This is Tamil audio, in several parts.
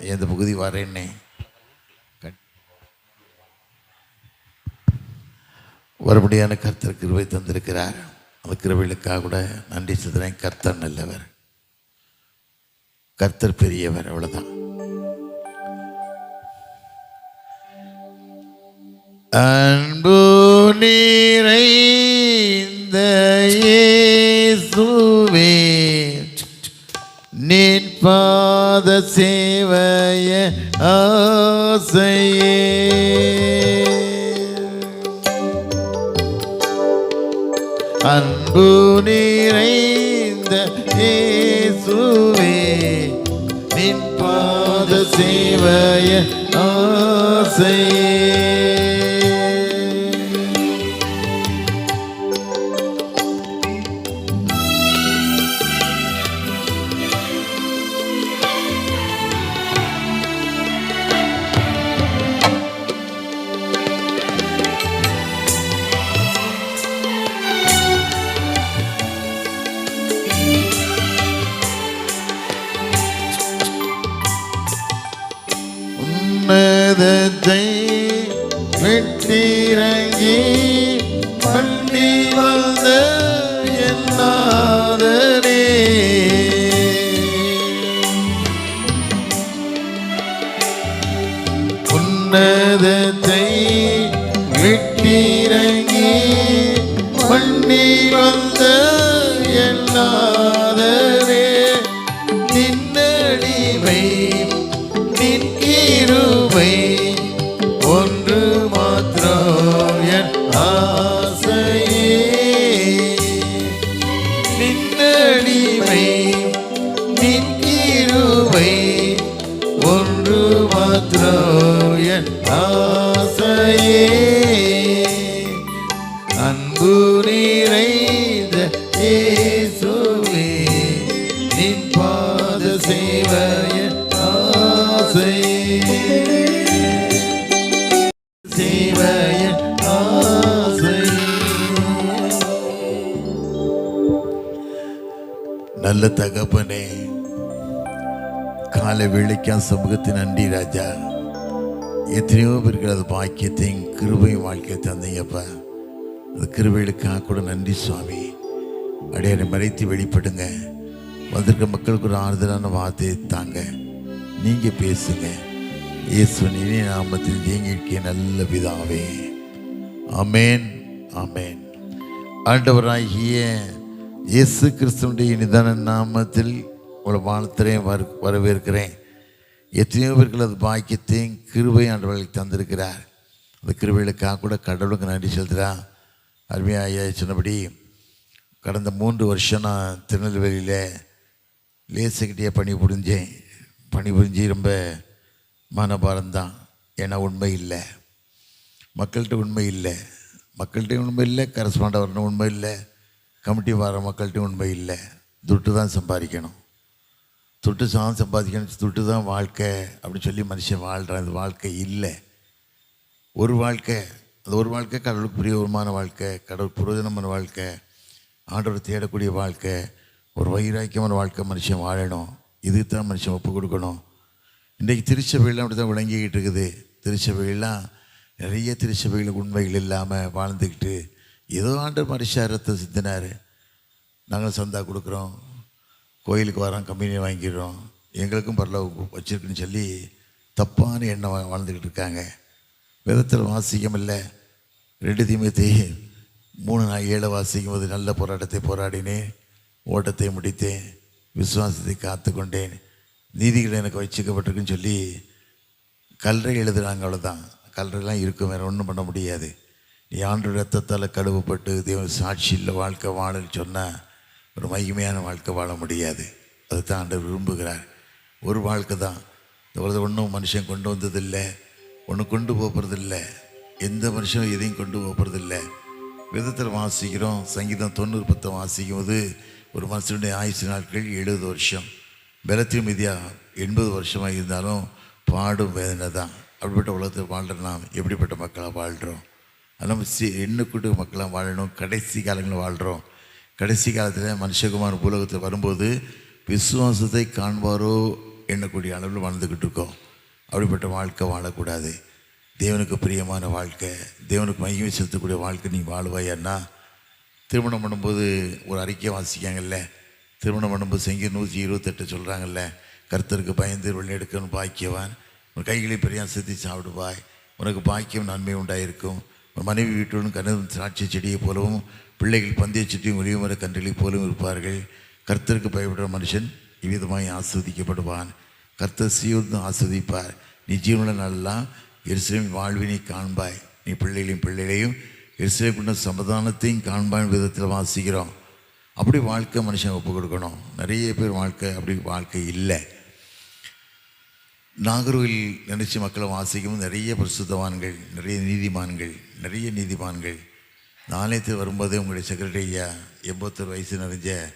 இந்த பகுதி வரேன்னே. கட்- மறுபடியான கர்த்தர் கிருபை தந்திருக்கிறார். அந்த கிருபைகளுக்காக கூட நன்றி சொல்கிறேன் கர்த்தர் நல்லவர். கர்த்தர் பெரியவர். அவ்வளோதான் அன்பு நீரைந்த இயேசுவே. நின் பாத சேவைய ஆசையே. அன்பு நிறைந்த இயேசுவே நின் பாத சேவைய ஆசையே. The day. மாத்திரம் நல்ல தகப்பனே. காலை வேலைக்கான் சமூகத்தை நன்றி ராஜா. எத்தனையோ பேருக்கு அது பாக்கியத்தையும் கிருபையும் வாழ்க்கையை தந்தீங்கப்பா. அந்த கிருபைகளுக்காக கூட நன்றி சுவாமி. அடையாரை மறைத்து வெளிப்படுங்க. வந்திருக்க மக்களுக்கு ஒரு ஆறுதலான வார்த்தையை தாங்க. நீங்கள் பேசுங்க. இயேசுவன் இனிய நாமத்தில் இயங்கியிருக்கிய நல்ல விதாவே அமேன் அமேன் ஆண்டவராகிய இயேசு கிறிஸ்துவனுடைய நிதான நாமத்தில் உங்களை வாழ்த்துறேன் வர வரவேற்கிறேன். எத்தனையோ பேர்கள் அது பாக்கியத்தையும் கிருபை ஆண்டவர்களுக்கு தந்திருக்கிறார். அந்த கிருபைகளுக்காக கூட கடவுளுக்கு நன்றி செலுத்துகிறா அருமையாக ஐயா சொன்னபடி கடந்த மூன்று வருஷம் நான் திருநெல்வேலியில் லேசுக்கிட்டே பணி புரிஞ்சேன் பணி புரிஞ்சு ரொம்ப மனபாரம் தான் ஏன்னா உண்மை இல்லை. மக்கள்கிட்ட உண்மை இல்லை. மக்கள்கிட்ட உண்மை இல்லை கரஸ்பாண்டாக வரணும் உண்மை இல்லை. கமிட்டி வர மக்கள்கிட்ட உண்மை இல்லை. துட்டு தான் சம்பாதிக்கணும். துட்டு சாதம் சம்பாதிக்கணும் துட்டு தான் வாழ்க்கை அப்படின்னு சொல்லி மனுஷன் வாழ்கிறான் அந்த வாழ்க்கை இல்லை. ஒரு வாழ்க்கை அந்த ஒரு வாழ்க்கை கடவுளுக்கு பிரியமான வாழ்க்கை கடவுள் புரோஜனமான வாழ்க்கை ஆண்டவர் தேடக்கூடிய வாழ்க்கை ஒரு வைராக்கியமான வாழ்க்கை மனுஷன் வாழணும். இதுக்கு தான் மனுஷன் ஒப்பு கொடுக்கணும். இன்றைக்கு திருச்சபையெல்லாம் அப்படி தான் விளங்கிக்கிட்டு இருக்குது. திருச்சபையெல்லாம் நிறைய திருச்சபைகளுக்கு உண்மைகள் இல்லாமல் வாழ்ந்துக்கிட்டு ஏதோ ஆண்டு மனுஷன் ரத்தம் சிந்தினார். நாங்கள் சந்தா கொடுக்குறோம். கோயிலுக்கு வரோம் கம்பெனி வாங்கிடுறோம் எங்களுக்கும் பரலவு வச்சுருக்குன்னு சொல்லி தப்பான எண்ணம் வாழ்ந்துக்கிட்டு இருக்காங்க. விதத்தில் வாசிக்கம் இல்லை. ரெண்டு தீமத்தை மூணு நாள் ஏழை வாசிக்கும் போது நல்ல போராட்டத்தை போராடினேன். ஓட்டத்தை முடித்தேன். விசுவாசத்தை காத்து கொண்டேன். நீதிகள் எனக்கு வச்சுக்கப்பட்டிருக்குன்னு சொல்லி கல்றை எழுதுறாங்க அவ்வளோதான் கல்றைலாம் இருக்கும் வேறு ஒன்றும் பண்ண முடியாது. நீ ஆண்டு ரத்தத்தால் கழுவப்பட்டு தேவன் சாட்சியில் வாழ்க்கை வாழன்னு சொன்னால் ஒரு மகிமையான வாழ்க்கை வாழ முடியாது. அதுதான் ஆண்டவர் விரும்புகிறார். ஒரு வாழ்க்கை தான். இந்த உலகத்தில் ஒன்றும் மனுஷன் கொண்டு வந்ததில்லை. ஒன்றும் கொண்டு போகிறதில்லை எந்த மனுஷனும் எதையும் கொண்டு போகிறதில்லை விதத்தில் வாசிக்கிறோம் சங்கீதம் தொண்ணூறு பத்தம் வாசிக்கும் போது ஒரு மனுஷனுடைய ஆயுசு நாட்கள் எழுபது வருஷம். பலத்தின் மீதியாக எண்பது வருஷமாக இருந்தாலும் பாடும் வேதனை தான். அப்படிப்பட்ட உலகத்தில் வாழ்கிற நாம் எப்படிப்பட்ட மக்களாக வாழ்கிறோம் அதெல்லாம் சி எண்ணுக்கூட்டு மக்களாக வாழணும். கடைசி காலங்களில் வாழ்கிறோம் கடைசி காலத்தில் மனுஷகுமார் பூலகத்தில் வரும்போது விசுவாசத்தை காண்பாரோ எண்ணக்கூடிய அளவில் வாழ்ந்துக்கிட்டு இருக்கோம். அப்படிப்பட்ட வாழ்க்கை வாழக்கூடாது. தேவனுக்கு பிரியமான வாழ்க்கை தேவனுக்கு மகிமை செலுத்தக்கூடிய வாழ்க்கை நீ வாழ்வாயன்னா திருமணம் பண்ணும்போது ஒரு அறிக்கை வாசிக்காங்கல்ல திருமணம் பண்ணும்போது செங்கி நூற்றி இருபத்தெட்டு சொல்கிறாங்கல்ல கர்த்தருக்கு பயந்து வெள்ளெடுக்கணும் பாக்கியவான். உன் கைகளை பெரியா செத்தி சாப்பிடுவாய். உனக்கு பாக்கியம் நன்மை உண்டாயிருக்கும். மனைவி வீட்டுடன் கனவு திராட்சை செடியை போலவும் பிள்ளைகள் பந்தய செடியும் ஒளிவுமர கன்றுகளைப் போலவும் இருப்பார்கள். கர்த்தருக்கு பயப்படுற மனுஷன் இவ்விதமாய் ஆஸ்வதிக்கப்படுவான். கர்த்தர் சீர்தும் ஆஸ்வதிப்பார். நீ ஜீவன நாளெல்லாம் எருசலேம் வாழ்வினை காண்பாய். நீ பிள்ளைகளையும் பிள்ளைகளையும் எருசலேம் கொண்ட சமாதானத்தையும் காண்பாய் விதத்தில் வாசிக்கிறோம். அப்படி வாழ்க்கை மனுஷன் ஒப்பு கொடுக்கணும் நிறைய பேர் வாழ்க்கை அப்படி வாழ்க்கை இல்லை. நாகர்கோவில் நினைச்சு மக்களை வாசிக்கும் நிறைய பரிசுத்தவான்கள் நிறைய நீதிமான்கள் நிறைய நீதிமான்கள். நாளையத்தில் வரும்போது உங்களுடைய செக்ரட்டரி ஐயா எண்பத்தொரு வயசு நிறைஞ்ச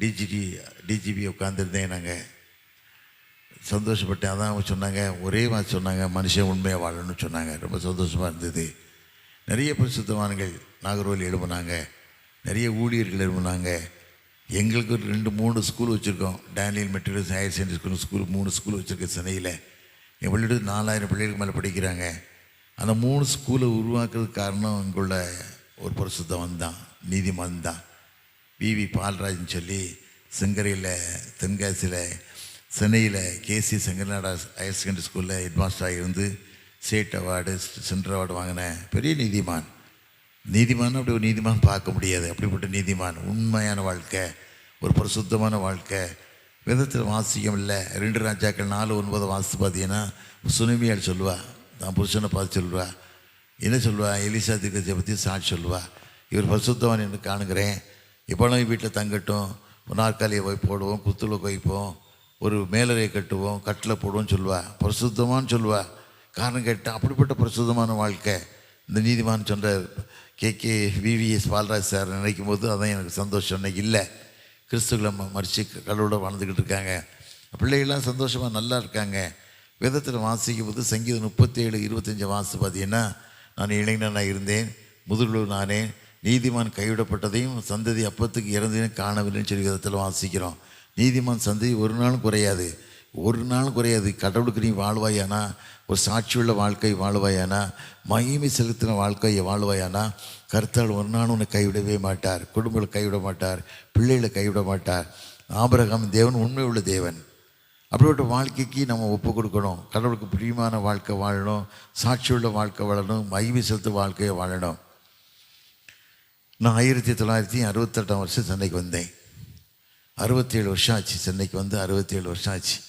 டிஜிடி டிஜிபி உட்காந்துருந்தேன் நாங்கள் சந்தோஷப்பட்டேன். அதான் அவங்க சொன்னாங்க ஒரே மாதிரி சொன்னாங்க மனுஷன் உண்மையாக வாழணும்னு சொன்னாங்க. ரொம்ப சந்தோஷமாக இருந்தது. நிறைய பரிசுத்தவான்கள் நாகர்கோவில் எழுப்புனாங்க நிறைய ஊழியர்கள் எழுப்புனாங்க எங்களுக்கு ஒரு ரெண்டு மூணு ஸ்கூல் வச்சுருக்கோம். Daniel materials higher secondary school school மூணு ஸ்கூல் வச்சுருக்கேன் சென்னையில் என் பிள்ளைட்டு நாலாயிரம் பிள்ளைகளுக்கு மேலே படிக்கிறாங்க. அந்த மூணு ஸ்கூலை உருவாக்குறதுக்கு காரணம் இங்குள்ள ஒரு பரிசுத்தவன் தான் நீதிமான் தான் விவி பால்ராஜ்னு சொல்லி செங்கரையில் தென்காசியில் சென்னையில் கேசி செங்கநாடா ஹையர் செகண்டரி ஸ்கூலில் ஹெட்மாஸ்டராக இருந்து ஸ்டேட் அவார்டு சென்ட்ரல் அவார்டு வாங்கின பெரிய நீதிமான். நீதிமான் அப்படி ஒரு நீதிமான் பார்க்க முடியாது. அப்படிப்பட்ட நீதிமான். உண்மையான வாழ்க்கை. ஒரு பரிசுத்தமான வாழ்க்கை. விதத்தில் வாசிக்கம் இல்லை. ரெண்டு ராஜாக்கள் நாலு ஒன்பது வாசித்து பார்த்தீங்கன்னா சுனிமியால் சொல்லுவா. தான் புருஷனை பார்த்து சொல்லுவா. என்ன சொல்லுவா? எலிசா தீர்க்கத்தை பற்றி சாட்சி சொல்லுவா. இவர் பரிசுத்தவான் என்று காணுகிறேன். இப்போலாம் வீட்டில் தங்கட்டும். ஒரு நாற்காலியை போய் போடுவோம் குத்துல வைப்போம் ஒரு மேலரையை கட்டுவோம் கட்டில் போடுவோம்னு சொல்லுவா. பரிசுத்தமானு சொல்லுவா. காரணம் கேட்டால் அப்படிப்பட்ட பரிசுத்தமான வாழ்க்கை. இந்த நீதிமான் சொன்ன K K VVS Balraj sir நினைக்கும் போது அதான் எனக்கு சந்தோஷம். இன்னைக்கு இல்லை. கிறிஸ்துக்களை ம- மறித்து கடவுளோட வாழ்ந்துக்கிட்டு இருக்காங்க. பிள்ளைகள்லாம் சந்தோஷமாக நல்லா இருக்காங்க. வேதத்தில் வாசிக்கும் போது சங்கீதம் முப்பத்தேழு இருபத்தஞ்சி வாசி பார்த்தீங்கன்னா நான் இளைஞனாக இருந்தேன் முதுகுழு நானே நீதிமான் கைவிடப்பட்டதையும் சந்ததி அப்பத்துக்கு இறந்ததையும் காணவில்லைன்னு சொல்லி விதத்தில் வாசிக்கிறோம். நீதிமான் சந்ததி ஒரு நாளும் குறையாது. ஒரு நாளும் குறையாது. கடவுளுக்கு நீ வாழ்வாயானா? ஒரு சாட்சியுள்ள வாழ்க்கை வாழ்வாயானா? மகிமை செலுத்தின வாழ்க்கையை வாழ்வாயானா? கருத்தால் ஒரு நாள் உன்னை கைவிடவே மாட்டார். குடும்பங்களை கைவிட மாட்டார். பிள்ளைகளை கைவிட மாட்டார். ஆபரகம் தேவன் உண்மை உள்ள தேவன். அப்படிப்பட்ட வாழ்க்கைக்கு நம்ம ஒப்பு கொடுக்கணும். கடவுளுக்கு பிரியமான வாழ்க்கை வாழணும். சாட்சியுள்ள வாழ்க்கை வாழணும். மகிமை செலுத்த வாழ்க்கையை வாழணும். நான் ஆயிரத்தி தொள்ளாயிரத்தி அறுபத்தெட்டாம் வருஷம் சென்னைக்கு வந்தேன். அறுபத்தேழு வருஷம் ஆச்சு. சென்னைக்கு வந்து அறுபத்தேழு வருஷம் ஆச்சு.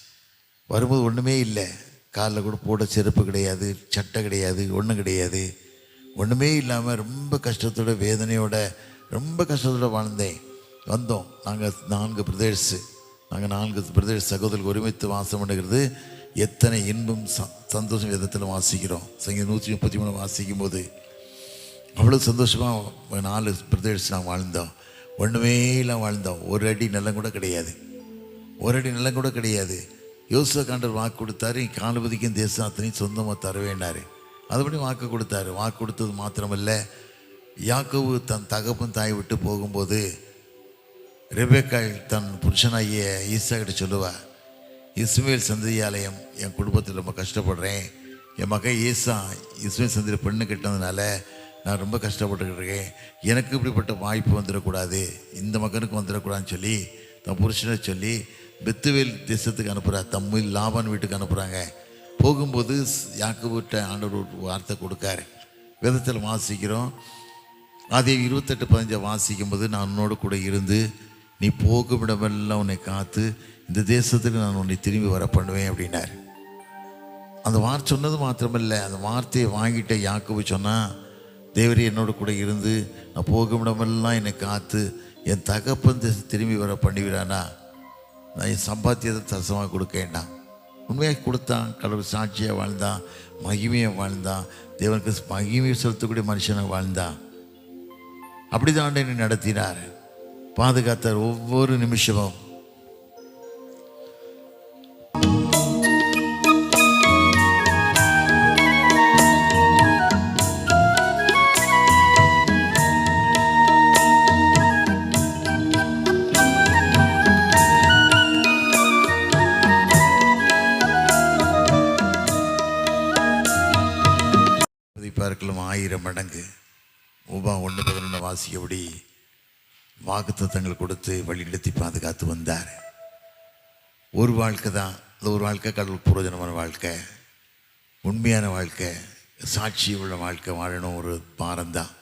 வரும்போது ஒன்றுமே இல்லை. காலில் கூட போட செருப்பு கிடையாது சட்டை கிடையாது ஒன்றும் கிடையாது. ஒன்றுமே இல்லாமல் ரொம்ப கஷ்டத்தோட வேதனையோட ரொம்ப கஷ்டத்தோட வாழ்ந்தேன். வந்தோம். நாங்கள் நான்கு பிரதேசு நாங்கள் நான்கு பிரதேச சகோதரர்கள் ஒருமித்து வாசம் பண்ணுகிறது. எத்தனை இன்பம் ச- சந்தோஷம் விதத்தில் வாசிக்கிறோம். சங்கீதம் நூற்றி முப்பத்தி மூணு வாசிக்கும் போது அவ்வளோ சந்தோஷமாக நாலு பிரதேசம் நாங்கள் வாழ்ந்தோம். ஒன்றுமே இல்லாமல் வாழ்ந்தோம். ஒரு அடி நிலம் கூட கிடையாது. ஒரு அடி நிலம் கூட கிடையாது. யோசுவ கண்டர் வாக்கு கொடுத்தாரு காலபதிக்கும் தேசம் சொந்தமாக சொந்தமாக வேண்டாரு அதுபடி வாக்கு கொடுத்தாரு. வாக்கு கொடுத்தது மாத்திரமல்ல யாக்கோவு தன் தகப்பன் தாய் விட்டு போகும்போது ரெபேக்காய் தன் புருஷனாகிய ஈசா சொல்லுவா இஸ்மேல் சந்ததியாலயம் என் குடும்பத்தில் ரொம்ப கஷ்டப்படுறேன். என் மகன் ஈசா இஸ்மேல் சந்திர பெண்ணு கிட்டதுனால நான் ரொம்ப கஷ்டப்பட்டுக்கிட்டு இருக்கேன். எனக்கு இப்படிப்பட்ட வாய்ப்பு வந்துடக்கூடாது. இந்த மகனுக்கு வந்துடக்கூடாதுன்னு சொல்லி தன் புருஷனை சொல்லி பெத்துவேல் தேசத்துக்கு அனுப்புகிறா தம்மில் லாபான் வீட்டுக்கு அனுப்புகிறாங்க போகும்போது யாக்கோவிட்ட ஆண்டவர் வார்த்தை கொடுக்காரு. விதத்தில் வாசிக்கிறோம். அதே இருபத்தெட்டு பதினஞ்சை வாசிக்கும் போது நான் உன்னோடு கூட இருந்து நீ போகும் இடமெல்லாம் உன்னை காத்து இந்த தேசத்துக்கு நான் உன்னை திரும்பி வர பண்ணுவேன் அப்படின்னாரு. அந்த வார்த்தை சொன்னது மாத்திரமில்லை அந்த வார்த்தையை வாங்கிட்ட யாக்கோபு சொன்னால் தேவரி என்னோட கூட இருந்து நான் போகும் இடமெல்லாம் என்னை காத்து என் தகப்பன் திரும்பி வர பண்ணிவிடானா நான் சம்பாத்தியத்தை தசமாக கொடுக்க வேண்டாம். உண்மையாக கொடுத்தான். கடவுள் சாட்சியாக வாழ்ந்தான். மகிமையாக வாழ்ந்தான். தேவனுக்கு மகிமையை செலுத்தக்கூடிய மனுஷனாக வாழ்ந்தான். அப்படிதான் தான் என்னை நடத்தினார். பாதுகாத்தார் ஒவ்வொரு நிமிஷமும். ஆயிரம் மடங்கு. உபா ஒன்று பதினொன்று வாசியபடி வாக்குத்தத்தங்கள் கொடுத்து வழிநடத்தி பாதுகாத்து வந்தார். ஒரு வாழ்க்கை தான். அந்த ஒரு வாழ்க்கை கடவுள் புரோஜனமான வாழ்க்கை. உண்மையான வாழ்க்கை சாட்சி உள்ள வாழ்க்கை வாழணும் ஒரு பாரந்தான்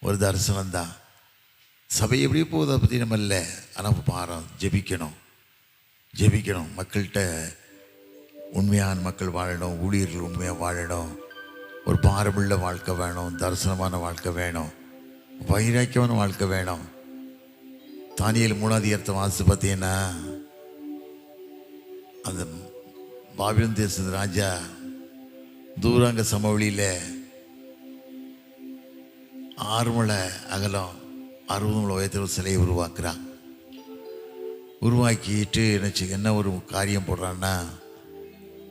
ஒரு தரிசனம் தான். சபை எப்படி போகுது அதை பற்றி நம்ம இல்லை. ஆனால் பாரம் ஜெபிக்கணும். ஜெபிக்கணும். மக்கள்கிட்ட உண்மையான மக்கள் வாழணும் ஊழியர்கள் உண்மையாக வாழணும். ஒரு பாரமுள்ள வாழ்க்கை வேணும் தரிசனமான வாழ்க்கை வேணும் வைராக்கியமான வாழ்க்கை வேணும். தானியல் மூணாவது வாசித்து வாசி பார்த்தீங்கன்னா அந்த பாபிலோன் தேசத்து ராஜா தூராங்க சமவெளியில் ஆறுமலை அகலம் அறுபது மலை உயரத்தில் ஒரு சிலையை உருவாக்குறான். உருவாக்கிட்டு என்ன என்ன ஒரு காரியம் போடுறான்னா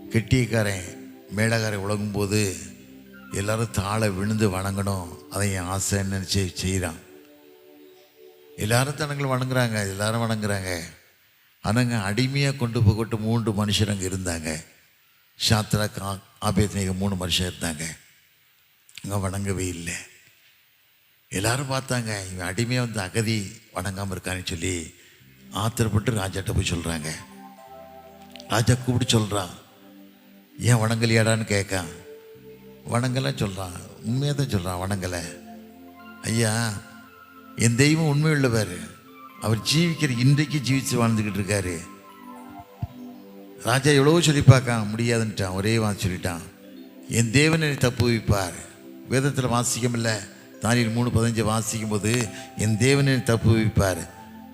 கெட்டியக்காரன் மேலக்காரன் உலகும்போது எல்லாரும் தாழ விழுந்து வணங்கணும். அதை என் ஆசை நினச்சி செய்கிறான் எல்லாரும் தனங்களை வணங்குறாங்க. எல்லாரும் வணங்குறாங்க. ஆனாங்க அடிமையாக கொண்டு போகட்டு மூன்று மனுஷர் அங்கே இருந்தாங்க. சாத்ரா கா ஆபேத்னிக மூணு மனுஷன் இருந்தாங்க. அங்கே வணங்கவே இல்லை. எல்லாரும் பார்த்தாங்க இவன் அடிமையாக வந்து அகதி வணங்காமல் இருக்கான்னு சொல்லி ஆத்திரப்பட்டு ராஜாட்ட போய் சொல்கிறாங்க ராஜா கூப்பிட்டு சொல்கிறான் ஏன் வணங்கலையாடான்னு கேட்கான். வணங்கலை சொல்கிறான் உண்மையாக தான் சொல்கிறான் வணங்கலை. ஐயா என் தெய்வம் உண்மையுள்ளவர். அவர் ஜீவிக்கிற இன்றைக்கு ஜீவித்து வாழ்ந்துக்கிட்டு இருக்காரு. ராஜா எவ்வளவோ சொல்லி பார்க்கான் முடியாதுன்ட்டான் ஒரே வாங்க சொல்லிட்டான். என் தேவனை தப்பு வைப்பார். வேதத்தில் வாசிக்கமில்ல. தானியில் மூணு பதினஞ்சு வாசிக்கும் போது என் தேவனை தப்பு வைப்பார்.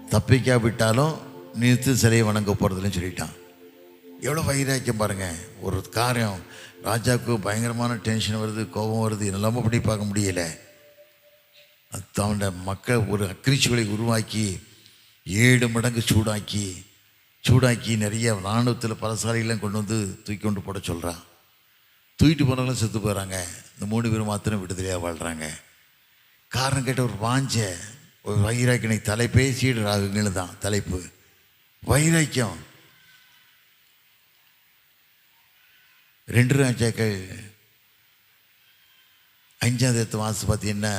தப்பிக்காவிட்டாலும் நிறுத்து சிலையை வணங்க போகிறதுலன்னு சொல்லிட்டான். எவ்வளோ வைராக்கியம் பாருங்கள் ஒரு காரியம் ராஜாவுக்கு பயங்கரமான டென்ஷன் வருது கோபம் வருது இதெல்லாம படி பார்க்க முடியல. அவனோட மக்கள் ஒரு அக்கிரிச்சுகளை உருவாக்கி ஏழு மடங்கு சூடாக்கி சூடாக்கி நிறைய இராணுவத்தில் பல சாலைகள்லாம் கொண்டு வந்து தூக்கி கொண்டு போட சொல்கிறான் தூக்கிட்டு போனவங்களும் செத்து போகிறாங்க இந்த மூணு பேரும் மாத்திரம் விடுதலையாக வாழ்கிறாங்க காரணம் கேட்ட ஒரு வாஞ்ச ஒரு வைராக்கியனை தலைப்பே சீடராகுங்கள் தான் தலைப்பு. வைராக்கியம். ரெண்டு ராஜாக்கள் அஞ்சாவது வாசு பார்த்தீங்கன்னா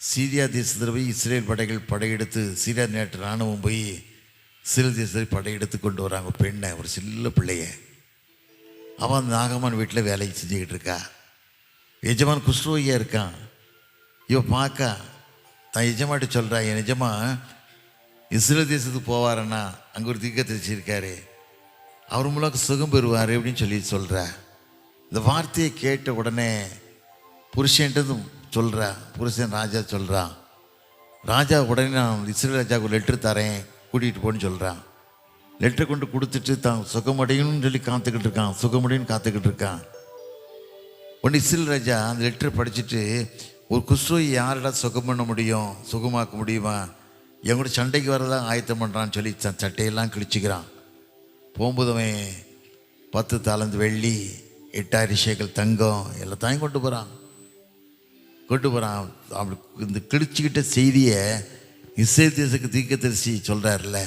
சீரியா தேசத்தில் போய் இஸ்ரேல் படைகள் படையெடுத்து சீரியா நேற்று இராணுவம் போய் சிறு தேசத்தில் படையெடுத்து கொண்டு வராங்க. பெண்ணை ஒரு சில்ல பிள்ளைய. அவன் நாகமான் வீட்டில் வேலை செஞ்சுக்கிட்டு இருக்கா. எஜமான் குஷ்ரோகியாக இருக்கான். இவ பார்க்க தான் எஜமாட்ட சொல்கிறா என் எஜமா இஸ்ரேல் தேசத்துக்கு போவாரண்ணா அங்கே ஒரு திக்க தெரிச்சிருக்காரு அவர் மூலம் சுகம் பெறுவார் அப்படின்னு சொல்லி சொல்கிற இந்த வார்த்தையை கேட்ட உடனே புருஷன்ட்டதும் சொல்கிறா புருஷன் ராஜா சொல்கிறான் ராஜா உடனே நான் இஸ்ரேல் ராஜாவுக்கு ஒரு லெட்ரு தரேன் கூட்டிகிட்டு போன்னு சொல்கிறான் லெட்டர் கொண்டு கொடுத்துட்டு தான் சுகமடையணும்னு சொல்லி காத்துக்கிட்டு இருக்கான். சுகமடையன்னு காத்துக்கிட்டு இருக்கான். ஒன்று இஸ்ரேல் ராஜா அந்த லெட்ரு படிச்சுட்டு ஒரு குஸ்ரோயை யாரடா சுகம் பண்ண முடியும்? சுகமாக்க முடியுமா? என் கூட சண்டைக்கு வரதான் ஆயத்தம் பண்ணுறான்னு சொல்லி ச- சட்டையெல்லாம் கிழிச்சிக்கிறான். போகும்போது அவன் பத்து தாளந்து வெள்ளி எட்டாயிரம் ஷேக்கல் தங்கம் எல்லாத்தையும் கொண்டு போகிறான் கொண்டு போகிறான் அப்படி இந்த கிழிச்சிக்கிட்ட செய்தியை இசை தேசக்கு தீர்க்கதரிசி சொல்கிறாருல்ல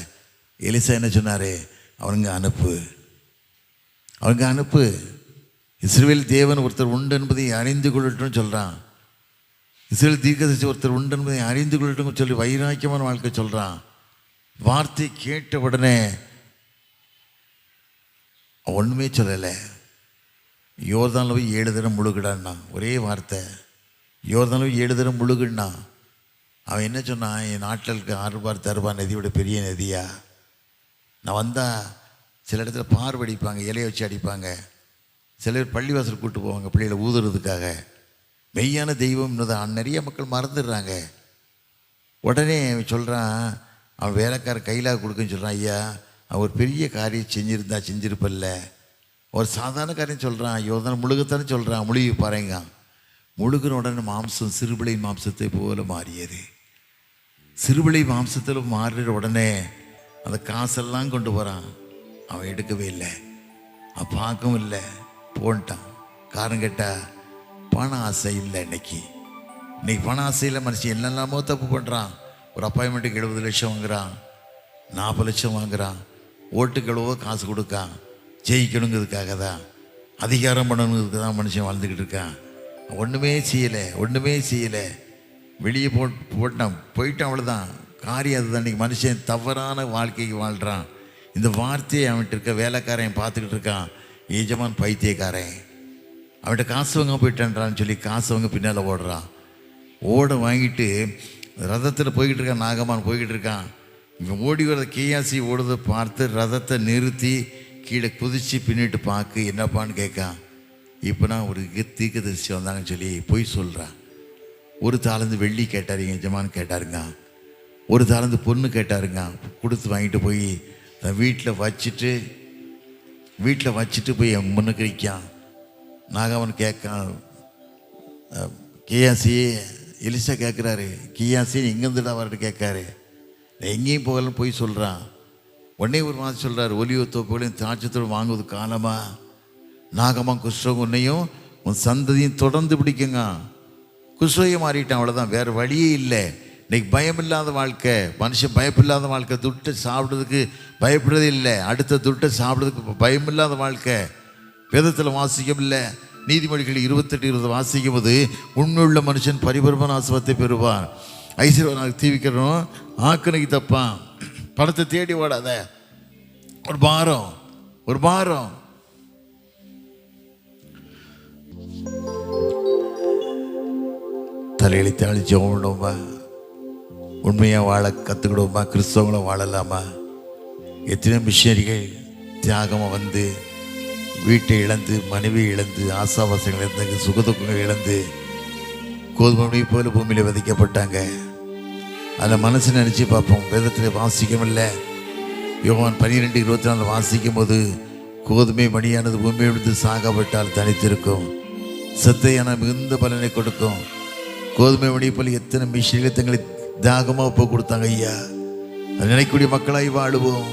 எலிசா என்ன சொன்னார்? அவனுங்க அனுப்பு. அவனுங்க அனுப்பு. இஸ்ரேல் தேவன் ஒருத்தர் உண்டு என்பதை அறிந்து கொள்ளட்டும்னு சொல்கிறான் இஸ்ரேல் தீர்க்கதரிசி ஒருத்தர் உண்டு என்பதை அறிந்து கொள்ளட்டும் சொல்லி வைராக்கியமான வாழ்க்கை சொல்கிறான் வார்த்தை கேட்ட உடனே ஒன்றுமே சொல்லலை. யோர்தானில் போய் ஏழு தரம் முழுகுடான்னா ஒரே வார்த்தை. யோர்தானில் போய் ஏழு தரம் முழுகுன்னா அவன் என்ன சொன்னான்? என் நாட்டில் இருக்க ஆறுபார் தருபார் நதியோட பெரிய நதியா? நான் வந்தால் சில இடத்துல பார்வை அடிப்பாங்க இலையை வச்சு அடிப்பாங்க. சில பேர் பள்ளிவாசல் கூட்டு போவாங்க பிள்ளைகளை ஊதுறதுக்காக. மெய்யான தெய்வம் நிறைய மக்கள் மறந்துடுறாங்க. உடனே அவன் சொல்கிறான் அவன் வேலைக்கார கையிலாக கொடுக்குன்னு சொல்கிறான் ஐயா ஒரு பெரிய காரியம் செஞ்சுருந்தா செஞ்சிருப்பல்ல. ஒரு சாதாரண காரியம் சொல்கிறான் யோதனை முழுகத்தானே சொல்கிறான் முழுகி பாருங்க முழுகின உடனே மாம்சம் சிறுபிளை மாம்சத்தை போல மாறியது. சிறுபிளை மாம்சத்தில் மாறுற உடனே அந்த காசெல்லாம் கொண்டு போகிறான் அவன் எடுக்கவே இல்லை. அவன் பார்க்கவும் இல்லை. போன்ட்டான். காரணம் கேட்டால் பண ஆசை இல்லை இன்னைக்கு இன்னைக்கு பண ஆசையில் மனுஷன் என்னெல்லாமோ தப்பு பண்ணுறான் ஒரு அப்பாயின்மெண்ட்டுக்கு எழுபது லட்சம் வாங்குறான் நாற்பது லட்சம் வாங்குறான். ஓட்டுக்களவோ காசு கொடுக்கான் ஜெயிக்கணுங்கிறதுக்காக தான் அதிகாரம் பண்ணணுங்கிறதுக்கு தான் மனுஷன் வாழ்ந்துக்கிட்டு இருக்கான். ஒன்றுமே செய்யலை ஒன்றுமே செய்யலை. வெளியே போ போட்டான் போயிட்டான் அவ்வளோதான் காரியம் அதுதான் இன்றைக்கி மனுஷன் தவறான வாழ்க்கைக்கு வாழ்கிறான் இந்த வார்த்தையை அவன்கிட்ட இருக்க வேலைக்காரன் பார்த்துக்கிட்டு இருக்கான். எஜமான் பைத்தியக்காரன். அவன்கிட்ட காசு வாங்க போயிட்டான்றான்னு சொல்லி காசு வாங்க பின்னால் ஓடுறான். ஓட வாங்கிட்டு ரதத்தில் போய்கிட்டு இருக்கான் நாகமான் போய்கிட்டு இருக்கான். ஓடி வர கேயாசி ஓடுறதை பார்த்து ரதத்தை நிறுத்தி கீழே குதிச்சு பின்னிட்டு பார்க்கு என்னப்பான்னு கேட்கான். இப்போ நான் ஒரு தீக்க தரிசி வந்தாங்கன்னு சொல்லி போய் சொல்கிறான் ஒரு தாளந்து வெள்ளி கேட்டார் எஜமான் கேட்டாருங்க. ஒரு தாளந்து பொண்ணு கேட்டாருங்க கொடுத்து வாங்கிட்டு போய் தன் வீட்டில் வச்சுட்டு வீட்டில் வச்சுட்டு போய் என் முன்னுக்கு நிற்கான். நாகவன் கேட்கான் கியாசி எலிசா கேட்குறாரு கியாசி இங்கேருந்துடா வரட்டு கேட்காரு. நான் எங்கேயும் போகலன்னு போய் சொல்கிறான் உடனே ஒரு மாதிரி சொல்கிறார் ஒலியோ தோப்புகளையும் திராட்சத்தோடு வாங்குவது காலமா? நாகமா குஷ்டம் உன்னையும் உன் சந்ததியும் தொடர்ந்து பிடிக்குங்க. குஷ்ரோயை மாறிட்டான் அவ்வளோதான் வேறு வழியே இல்லை. இன்னைக்கு பயம் இல்லாத வாழ்க்கை. மனுஷன் பயப்பில்லாத வாழ்க்கை. துட்டை சாப்பிட்றதுக்கு பயப்படுறதே இல்லை. அடுத்த துட்டை சாப்பிட்றதுக்கு பயம் இல்லாத வாழ்க்கை. வேதத்தில் வாசிக்கும் இல்லை. நீதிமொழிகள் இருபத்தெட்டு இருபது வாசிக்கும் போது உண்மையுள்ள மனுஷன் பரிபரமன ஆசிரத்தை பெறுவான் ஐஸ்வர்யனாக தீவிக்கிறோம் ஆக்கணைக்கு தப்பான். பணத்தை தேடி ஓடாத. ஒரு பாரம். ஒரு பாரம். தலையில தாழி ஜோடணுமா உண்மையாக வாழ கற்றுக்கிடுவோமா கிறிஸ்தவங்களும் வாழலாமா? எத்தனை மிஷினரிகள் தியாகமாக வந்து வீட்டை இழந்து மனைவி இழந்து ஆசாவாசங்கள் இழந்து சுகதுக்கங்கள் இழந்து கோதுமை போல பூமியில் விதைக்கப்பட்டாங்க. அதில் மனசு நினச்சி பார்ப்போம். வேதத்தில் வாசிக்கும் இல்லை யோவான் பன்னிரெண்டு இருபத்தி நாலு வாசிக்கும் போது கோதுமை மணியானது பூமியை விழுந்து சாகப்பட்டால் தனித்திருக்கும். சத்தையான மிகுந்த பலனை கொடுக்கும். கோதுமை மணி போல எத்தனை மிஷினில் தங்களை தாகமாக போய் கொடுத்தாங்க ஐயா. அது நினைக்கக்கூடிய மக்களாய் வாழுவோம்.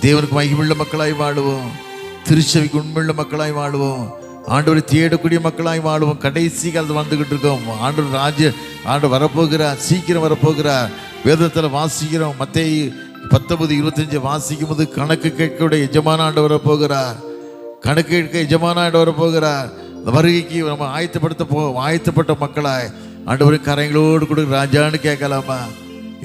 தேவனுக்கு மகிமுள்ள மக்களாய் வாழுவோம். திருச்செவிக்கு உண்மையுள்ள மக்களாய் வாழுவோம். ஆண்டவரை தேடக்கூடிய மக்களாய் வாழுவோம். கடைசி காலத்து வந்துகிட்டு இருக்கோம். ஆண்டவர் ராஜ ஆண்டு வரப்போகிறார். சீக்கிரம் வரப்போகிறார். வேதத்தில் வாசிக்கிறோம். மத்திய பத்தொன்பது இருபத்தஞ்சு வாசிக்கும் போது கணக்கு கேட்கக்கூடிய எஜமான ஆண்டு வரப்போகிறார். கணக்கு கேட்க எஜமான ஆண்டு வரப்போகிறார். இந்த வருகைக்கு நம்ம ஆயத்தப்படுத்த போ ஆயத்தப்பட்ட மக்களாய் ஆண்டவரை கரைங்களோடு கூட ராஜான்னு கேட்கலாமா?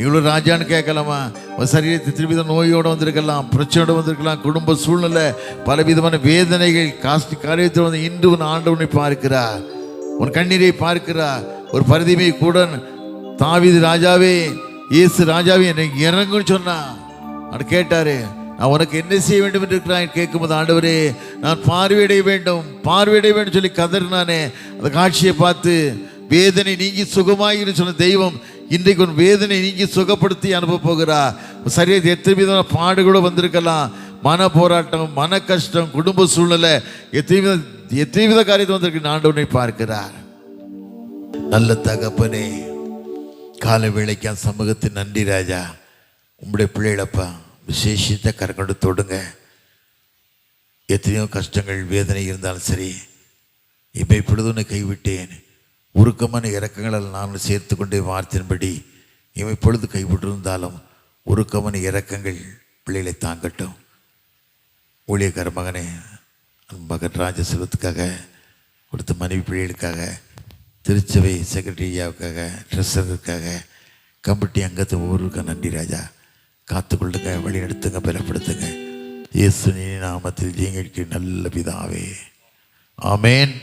இவ்வளோ ராஜான்னு கேட்கலாமா? ஒரு சரீரத்தை திருவித நோயோடு வந்திருக்கலாம் பிரச்சனையோடு வந்திருக்கலாம் குடும்ப சூழ்நிலை பலவிதமான வேதனைகள் காஸ்ட் காரியத்தில் வந்து இன்று உன் ஆண்டவனை பார்க்கிறார். உன் கண்ணீரை பார்க்கிறார். ஒரு பரிதிமை கூட தாவிது ராஜாவே இயேசு ராஜாவே என்னை இறங்குன்னு சொன்னான். அவர் கேட்டாரு நான் உனக்கு என்ன செய்ய வேண்டும் என்று இருக்கிறான் கேட்கும்போது ஆண்டவரே நான் பார்வையிட வேண்டும் பார்வையிட வேண்டும் சொல்லி கதறினானே. அந்த காட்சியை பார்த்து வேதனை நீங்கி சுகமாயிரு சொன்ன தெய்வம் இன்றைக்கு உன் வேதனை நீங்கி சுகப்படுத்தி அனுப்ப போகிறா. சரியாக எத்தனை விதமான பாடுகளோ வந்திருக்கலாம். மன போராட்டம் மன கஷ்டம் குடும்ப சூழ்நிலை எத்தனை வித எத்தனை வித காரியத்தை வந்திருக்கு ஆண்டவனை பார்க்கிறார். நல்ல தகப்பனே கால வேலைக்கு அந்த சமூகத்தின் நன்றி ராஜா. உங்களுடைய பிள்ளைகளப்பா விசேஷத்தை கரங்கொண்டு தொடுங்க. எத்தனையோ கஷ்டங்கள் வேதனை இருந்தாலும் சரி இப்போ இப்பொழுது உன்னை கைவிட்டேன். உருக்கமான இறக்கங்களால் நான் சேர்த்து கொண்டே வார்த்தையின்படி இவன் இப்பொழுது கைவிட்டிருந்தாலும் உருக்கமான இறக்கங்கள் பிள்ளைகளை தாங்கட்டும். ஊழியக்கார மகனே அன் மகன் ராஜசெல்வத்துக்காக கொடுத்த மனைவி பிள்ளைகளுக்காக திருச்சபை செக்ரட்டரியாவுக்காக ட்ரெஸ்ஸருக்காக கம்பட்டி அங்கத்து ஊருக்கு நன்றி ராஜா. காத்துக்கொள்ளுங்க வழி நடத்துங்க பலப்படுத்துங்க. இயேசு நாமத்தில் ஜீங்களுக்கு நல்ல பிதாவே. ஆமேன்.